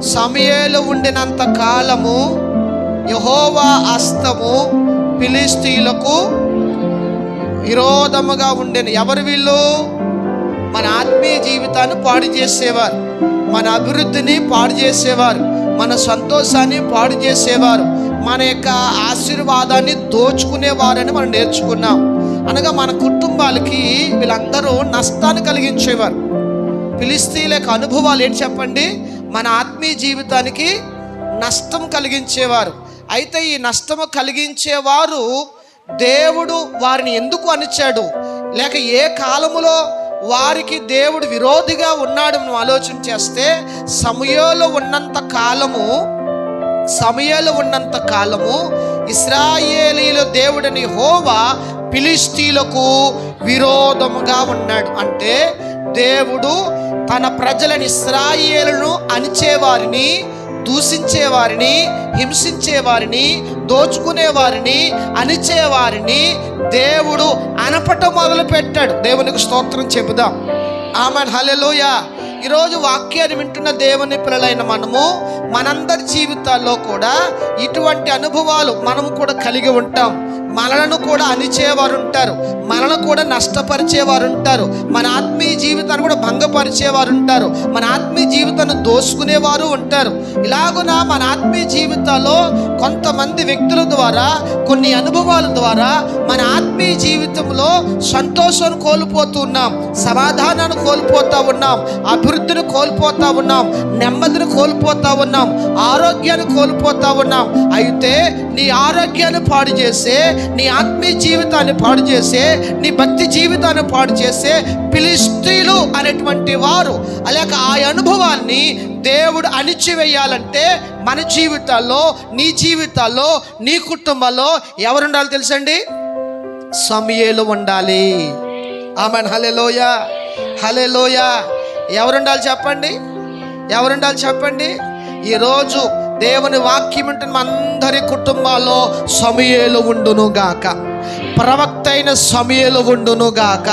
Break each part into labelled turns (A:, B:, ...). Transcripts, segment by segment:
A: సమయలు ఉండినంత కాలము యహోవా అస్తము ఫిలిస్తీలకు విరోధముగా ఉండెను. ఎవరు వీళ్ళు? మన ఆత్మీయ జీవితాన్ని పాడు చేసేవారు. మన అభివృద్ధిని పాడు చేసేవారు. మన సంతోషాన్ని పాడు చేసేవారు. మన యొక్క ఆశీర్వాదాన్ని దోచుకునేవారని మనం నేర్చుకున్నాం. అనగా మన కుటుంబాలకి వీళ్ళందరూ నష్టాన్ని కలిగించేవారు. ఫిలిస్తీన్ల యొక్క అనుభవాలు ఏంటి చెప్పండి? మన ఆత్మీయ జీవితానికి నష్టం కలిగించేవారు. అయితే ఈ నష్టము కలిగించేవారు దేవుడు వారిని ఎందుకు అనిచాడు లేక ఏ కాలములో వారికి దేవుడు విరోధిగా ఉన్నాడు మనం ఆలోచన చేస్తే సమయంలో ఉన్నంత కాలము సమయంలో ఉన్నంత కాలము ఇస్రాయేలీల దేవుడని హోవా ఫిలిస్తీలకు విరోధముగా ఉన్నాడు. అంటే దేవుడు తన ప్రజలను ఇస్రాయేలును అణిచేవారిని దూషించేవారిని హింసించేవారిని దోచుకునేవారిని అణిచేవారిని దేవుడు అనపటం మొదలు పెట్టాడు దేవునికి స్తోత్రం చెబుదాం. ఆమె హలెలోయ ఈరోజు వాక్యాన్ని వింటున్న దేవుని పిల్లలైన మనము మనందరి జీవితాల్లో కూడా ఇటువంటి అనుభవాలు మనము కూడా కలిగి ఉంటాం. మనలను కూడా అణిచేవారు ఉంటారు. మనలను కూడా నష్టపరిచేవారు ఉంటారు. మన ఆత్మీయ జీవితాన్ని కూడా భంగపరిచేవారు ఉంటారు. మన ఆత్మీయ జీవితాన్ని దోసుకునేవారు ఉంటారు. ఇలాగున మన ఆత్మీయ జీవితాల్లో కొంతమంది వ్యక్తుల ద్వారా కొన్ని అనుభవాల ద్వారా మన ఆత్మీయ జీవితంలో సంతోషాన్ని కోల్పోతూ ఉన్నాం. సమాధానాన్ని కోల్పోతూ ఉన్నాం. అభివృద్ధిని కోల్పోతా ఉన్నాం నెమ్మదిని కోల్పోతా ఉన్నాం ఆరోగ్యాన్ని కోల్పోతా ఉన్నాం. అయితే నీ ఆరోగ్యాన్ని పాడు చేసే నీ ఆత్మీయ జీవితాన్ని పాడు చేసే నీ భక్తి జీవితాన్ని పాడు చేసే పిలిస్తీలు అనేటువంటి వారు అలాగ ఆ అనుభవాన్ని దేవుడు అణిచివేయాలంటే మన జీవితాల్లో నీ జీవితాల్లో నీ కుటుంబంలో ఎవరుండాలో తెలుసండి? సమయలు ఉండాలి. ఆమెన్. హలే లోయ ఎవరుండాలి చెప్పండి? ఎవరుండాలి చెప్పండి? ఈరోజు దేవుని వాక్యం ఉంటున్న అందరి కుటుంబాల్లో సమయలు ఉండును గాక. ప్రవక్త అయిన సమయలు ఉండును గాక.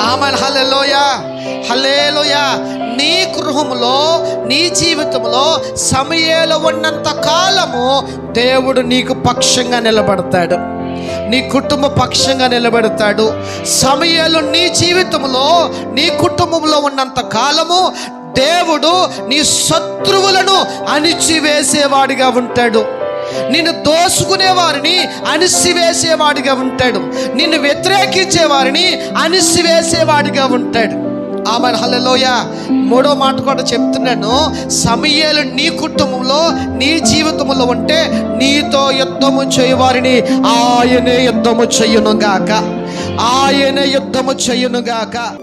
A: ఆమె హలెలోయా హలేలుయా నీ గృహంలో నీ జీవితంలో సమయాలు ఉన్నంత కాలము దేవుడు నీకు పక్షంగా నిలబడతాడు. నీ కుటుంబ పక్షంగా నిలబెడతాడు. సమయాలు నీ జీవితంలో నీ కుటుంబంలో ఉన్నంత కాలము దేవుడు నీ శత్రువులను అణిచివేసేవాడిగా ఉంటాడు. నిన్ను దోసుకునే వారిని అణిసివేసేవాడిగా ఉంటాడు. నిన్ను వ్యతిరేకించే వారిని అణిసివేసేవాడిగా ఉంటాడు. ఆమె హలలోయ మూడో మాట కూడా చెప్తున్నాను. సమయాలు నీ కుటుంబంలో నీ జీవితంలో ఉంటే నీతో యుద్ధము చేయవారిని ఆయనే యుద్ధము చెయ్యును గాక. ఆయనే యుద్ధము చెయ్యును గాక.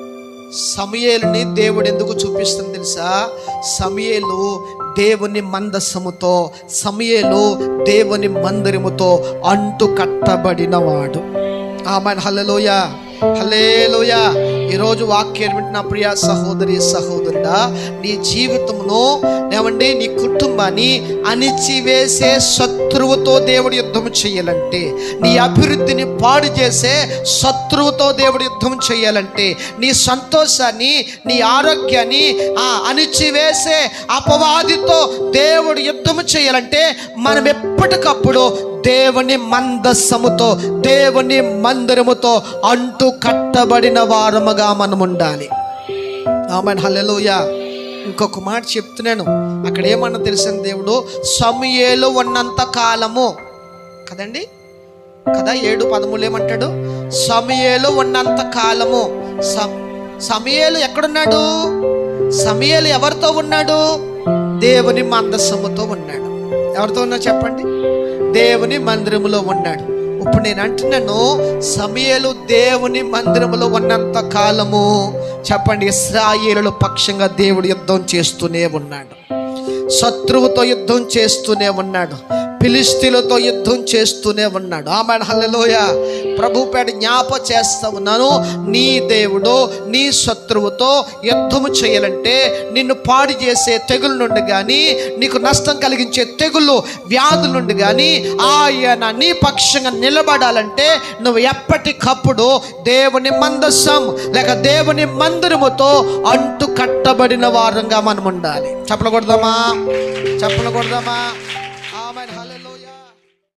A: దేవుడు ఎందుకు చూపిస్తుంది తెలుసా? సమయలు దేవుని మందస్సముతో సమయలు దేవుని మందిరముతో అంటు కట్టబడినవాడు ఆమె హలలోయ హలేలోయ ఈరోజు వాక్యం వింటున్న ప్రియ సహోదరి సహోదరుడా నీ జీవితంలో ఏమండి నీ కుటుంబాన్ని అణిచివేసే శత్రువుతో దేవుడు యుద్ధం చేయాలంటే నీ అభివృద్ధిని పాడు చేసే శత్రువుతో దేవుడు యుద్ధం చేయాలంటే నీ సంతోషాన్ని నీ ఆరోగ్యాన్ని ఆ అణిచివేసే అపవాదితో దేవుడు యుద్ధం చేయాలంటే మనం ఎప్పటికప్పుడు దేవుని మందస్సముతో దేవుని మందిరముతో అంటు కట్టబడిన వారముగా మనం ఉండాలి ఆమె హల్లెలూయ. ఇంకొక మాట చెప్తున్నాను. అక్కడ ఏమన్నా తెలిసిన దేవుడు? సమయేలు ఉన్నంత కాలము. కదండి? కదా ఏడు పదమూడు ఏమంటాడు? సమయేలు ఉన్నంత కాలము. స- సమయేలు ఎక్కడున్నాడు? సమయేలు ఎవరితో ఉన్నాడు? దేవుని మందసముతో ఉన్నాడు. ఎవరితో ఉన్నా చెప్పండి? దేవుని మందిరములో ఉన్నాడు. ఇప్పుడు నేను అంటున్నాను సమయలు దేవుని మందిరంలో ఉన్నంత కాలము. చెప్పండి ఇస్రాయేలు పక్షంగా దేవుడు యుద్ధం చేస్తూనే ఉన్నాడు. శత్రువుతో యుద్ధం చేస్తూనే ఉన్నాడు. పిలిస్తీలతో యుద్ధం చేస్తూనే ఉన్నాడు. ఆమె హల్లెలోయ. ప్రభు పేట జ్ఞాప చేస్తా ఉన్నాను నీ దేవుడు నీ శత్రువుతో యుద్ధము చేయాలంటే నిన్ను పాడు చేసే తెగుల నుండి కానీ నీకు నష్టం కలిగించే తెగులు వ్యాధుల నుండి కానీ ఆయన నీ పక్షంగా నిలబడాలంటే నువ్వు ఎప్పటికప్పుడు దేవుని మందస్సం లేక దేవుని మందిరముతో అంటు కట్టబడిన వారంగా మనం ఉండాలి చెప్పలకూడదామా చెప్పలకూడదామా